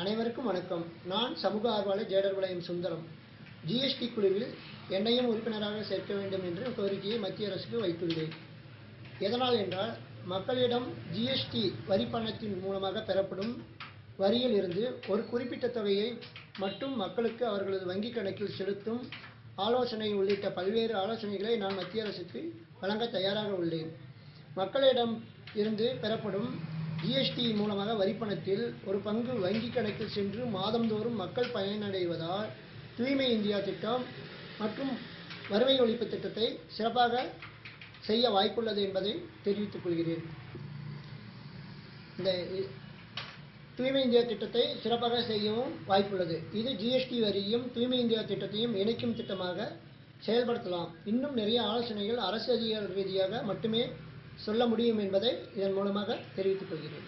அனைவருக்கும் வணக்கம். நான் சமூக ஆர்வலர் ஜேடர்பாளையம் சுந்தரம். ஜிஎஸ்டி குழுவில் என்னையும் உறுப்பினராக சேர்க்க வேண்டும் என்ற கோரிக்கையை மத்திய அரசுக்கு வைத்துள்ளேன். எதனால் என்றால் மக்களிடம் ஜிஎஸ்டி வரி பணத்தின் மூலமாக பெறப்படும் வரியில் இருந்து ஒரு குறிப்பிட்ட தொகையை மட்டும் மக்களுக்கு அவர்களது வங்கிக் கணக்கில் செலுத்தும் ஆலோசனை உள்ளிட்ட பல்வேறு ஆலோசனைகளை நான் மத்திய அரசுக்கு வழங்க தயாராக உள்ளேன். மக்களிடம் இருந்து பெறப்படும் ஜிஎஸ்டி மூலமாக வரிப்பணத்தில் ஒரு பங்கு வங்கி கணக்கில் சென்று மாதந்தோறும் மக்கள் பயனடைவதால் தூய்மை இந்தியா திட்டம் மற்றும் வறுமை ஒழிப்பு திட்டத்தை சிறப்பாக செய்ய வாய்ப்புள்ளது என்பதை தெரிவித்துக் கொள்கிறேன். இந்த தூய்மை இந்தியா திட்டத்தை சிறப்பாக செய்யவும் வாய்ப்புள்ளது. இது ஜிஎஸ்டி வரியும் தூய்மை இந்தியா திட்டத்தையும் இணைக்கும் திட்டமாக செயல்படுத்தலாம். இன்னும் நிறைய ஆலோசனைகள் அரசு அதிகார ரீதியாக மட்டுமே சொல்ல முடியும் என்பதை இதன் மூலமாக தெரிவித்துக் கொள்கிறேன்.